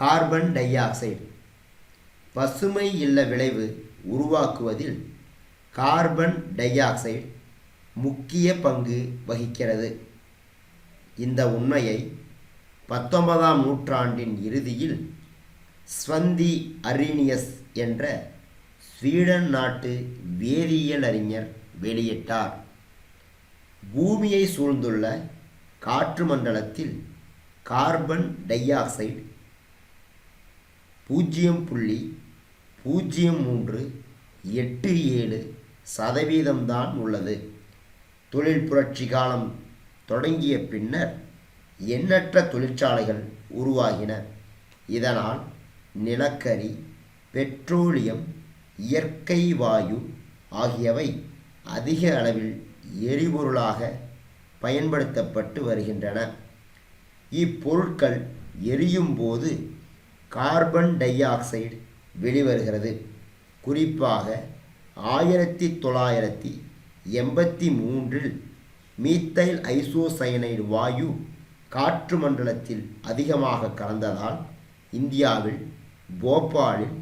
Carbon di oxide பசுமை இல்ல விளைவு உருவாக்குவதில் கார்பன் டை ஆக்சைடு முக்கிய பங்கு வகிக்கிறது. இந்த உண்மையை பத்தொன்பதாம் நூற்றாண்டின் இறுதியில் ஸ்வந்தி அரீனியஸ் என்ற ஸ்வீடன் நாட்டு வேதியியல் அறிஞர் வெளியிட்டார். பூமியை சூழ்ந்துள்ள காற்று மண்டலத்தில் கார்பன் டை ஆக்சைடு பூஜ்ஜியம் புள்ளி பூஜ்ஜியம் மூன்று எட்டு ஏழு சதவீதம்தான் உள்ளது. தொழில் புரட்சி காலம் தொடங்கிய பின்னர் எண்ணற்ற தொழிற்சாலைகள் உருவாகின. இதனால் நிலக்கரி பெட்ரோலியம் இயற்கை வாயு ஆகியவை அதிக அளவில் எரிபொருளாக பயன்படுத்தப்பட்டு வருகின்றன. இப்பொருட்கள் எரியும் போது கார்பன் டை ஆக்சைடு வெளிவருகிறது. குறிப்பாக ஆயிரத்தி தொள்ளாயிரத்தி எண்பத்தி மூன்றில் மீத்தைல் ஐசோசயனைடு வாயு காற்று மண்டலத்தில் அதிகமாக கலந்ததால் இந்தியாவில் போபாலில்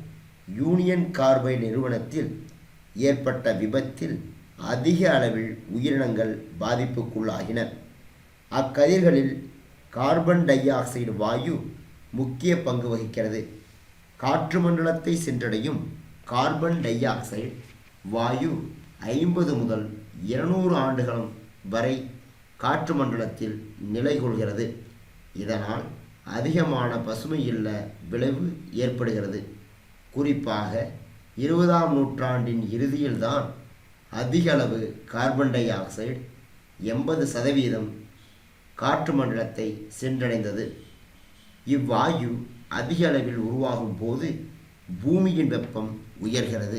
யூனியன் கார்பை நிறுவனத்தில் ஏற்பட்ட விபத்தில் அதிக அளவில் உயிரினங்கள் பாதிப்புக்குள்ளாகின. அக்கதிர்களில் கார்பன் டை ஆக்சைடு வாயு முக்கிய பங்கு வகிக்கிறது. காற்று மண்டலத்தை சென்றடையும் கார்பன் டை ஆக்சைடு வாயு ஐம்பது முதல் இருநூறு ஆண்டுகளும் வரை காற்று மண்டலத்தில் நிலை கொள்கிறது. இதனால் அதிகமான பசுமை இல்ல விளைவு ஏற்படுகிறது. குறிப்பாக இருபதாம் நூற்றாண்டின் இறுதியில்தான் அதிக அளவு கார்பன் டை ஆக்சைடு எண்பது சதவீதம் காற்று மண்டலத்தை சென்றடைந்தது. இவ்வாயு அதிக அளவில் உருவாகும் போது பூமியின் வெப்பம் உயர்கிறது.